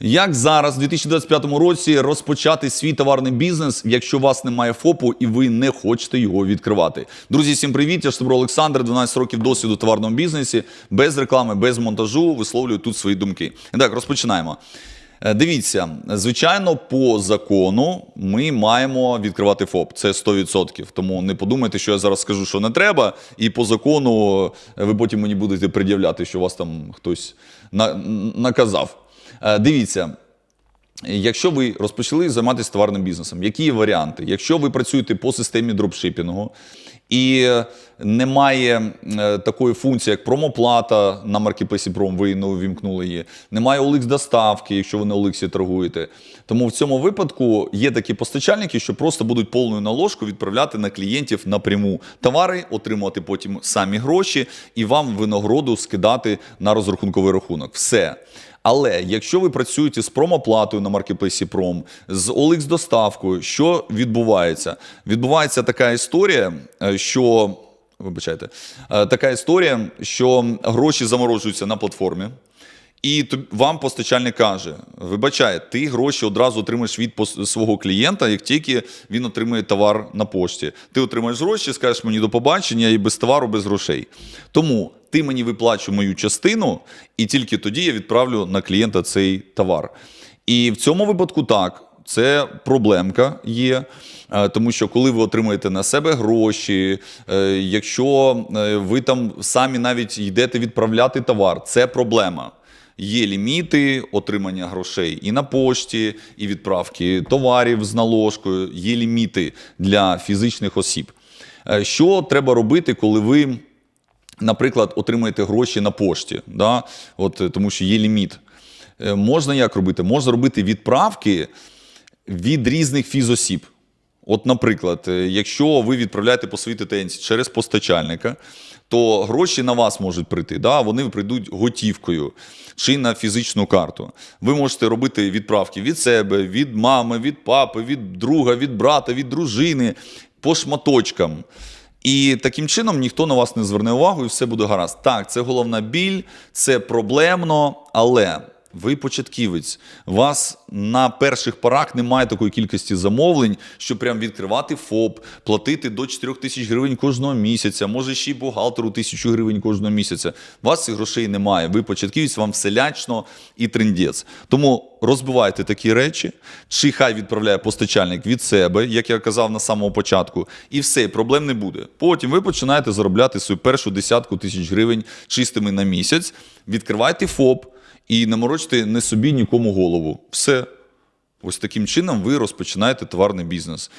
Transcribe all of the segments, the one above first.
Як зараз, у 2025 році, розпочати свій товарний бізнес, якщо у вас немає ФОПу і ви не хочете його відкривати? Друзі, всім привіт! Я Штабро Олександр, 12 років досвіду в товарному бізнесі, без реклами, без монтажу. Висловлюю тут свої думки. І так, розпочинаємо. Е, Дивіться, звичайно, по закону ми маємо відкривати ФОП. Це 100%. Тому не подумайте, що я зараз скажу, що не треба, і по закону е, ви потім мені будете пред'являти, що вас там хтось на- наказав. Е, Дивіться, Якщо ви розпочали займатися товарним бізнесом, які є варіанти? Якщо ви працюєте по системі дропшипінгу і немає е, такої функції, як промоплата на маркетплейсі Пром, ви не увімкнули її, немає OLX доставки, якщо ви на OLX торгуєте. Тому в цьому випадку є такі постачальники, що просто будуть повною наложку відправляти на клієнтів напряму товари, отримувати потім самі гроші і вам винагороду скидати на розрахунковий рахунок. Все. Але якщо ви працюєте з промоплатою на маркетплейсі Пром, з OLX доставкою, що відбувається? Відбувається така історія, е, що вибачайте, е, така історія, що гроші заморожуються на платформі. І вам постачальник каже: вибачай, ти гроші одразу отримаєш від свого клієнта, як тільки він отримує товар на пошті. Ти отримаєш гроші, скажеш мені до побачення і без товару, без грошей. Тому ти мені виплачуй мою частину, і тільки тоді я відправлю на клієнта цей товар. І в цьому випадку так. Це проблемка є, е, тому що коли ви отримуєте на себе гроші, е, якщо е, ви там самі навіть йдете відправляти товар, це проблема. Є ліміти отримання грошей і на пошті, і відправки товарів з наложкою. Є ліміти для фізичних осіб. Е, Що треба робити, коли ви, наприклад, отримуєте гроші на пошті? Да? От, е, тому що є ліміт. Е, Можна як робити? Можна робити відправки від різних фізосіб. От, наприклад, якщо ви відправляєте по своїй ТТНці через постачальника, то гроші на вас можуть прийти. Да? Вони прийдуть готівкою чи на фізичну карту. Ви можете робити відправки від себе, від мами, від папи, від друга, від брата, від дружини по шматочкам. І таким чином ніхто на вас не зверне увагу, і все буде гаразд. Так, це головна біль, це проблемно, але ви початківець. Вас на перших порах немає такої кількості замовлень, щоб прям відкривати ФОП, платити до 4 тисяч гривень кожного місяця, може ще й бухгалтеру тисячу гривень кожного місяця. У вас цих грошей немає. Ви початківець, вам вселячно і трендець. Тому розбивайте такі речі, чи хай відправляє постачальник від себе, як я казав на самому початку, і все, проблем не буде. Потім ви починаєте заробляти свою першу десятку тисяч гривень чистими на місяць, відкривайте ФОП і не морочте не собі нікому голову. Все. Ось таким чином ви розпочинаєте товарний бізнес.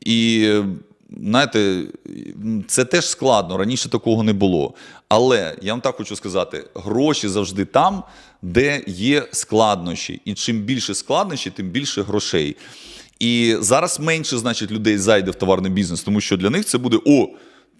І знаєте, це теж складно. Раніше такого не було. Але я вам так хочу сказати: гроші завжди там, де є складнощі. І чим більше складнощі, тим більше грошей. І зараз менше, значить, людей зайде в товарний бізнес, тому що для них це буде о.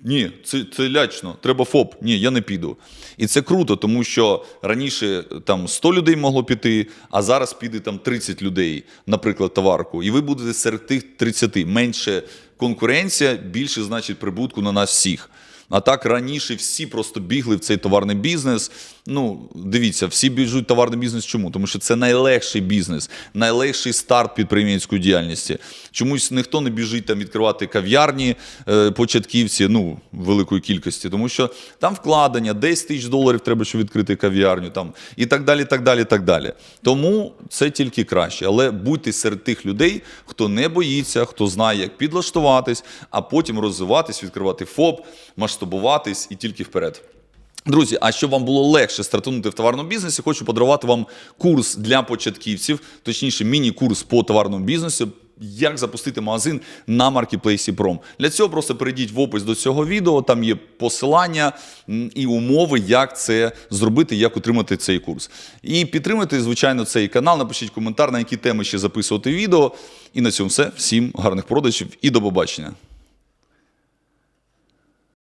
Ні, це, це лячно, треба ФОП. Ні, я не піду. І це круто, тому що раніше там 100 людей могло піти, а зараз піде там 30 людей, наприклад, товарку. І ви будете серед тих 30. Менше конкуренція, більше значить прибутку на нас всіх. А так раніше всі просто бігли в цей товарний бізнес. Ну, дивіться, всі біжуть товарний бізнес. Чому? Тому що це найлегший бізнес, найлегший старт підприємницької діяльності. Чомусь ніхто не біжить там відкривати кав'ярні е, початківці, ну, великої кількості, тому що там вкладення, 10 тисяч доларів треба, щоб відкрити кав'ярню, там, і так далі, так далі, так далі. Тому це тільки краще. Але будьте серед тих людей, хто не боїться, хто знає, як підлаштуватись, а потім розвиватись, відкривати ФОП, масштабуватись і тільки вперед. Друзі, а щоб вам було легше стартунути в товарному бізнесі, хочу подарувати вам курс для початківців, точніше, міні-курс по товарному бізнесу. Як запустити магазин на маркетплейсі Пром. Для цього просто перейдіть в опис до цього відео, там є посилання і умови, як це зробити, як отримати цей курс. І підтримуйте, звичайно, цей канал, напишіть коментар, на які теми ще записувати відео. І на цьому все. Всім гарних продажів і до побачення.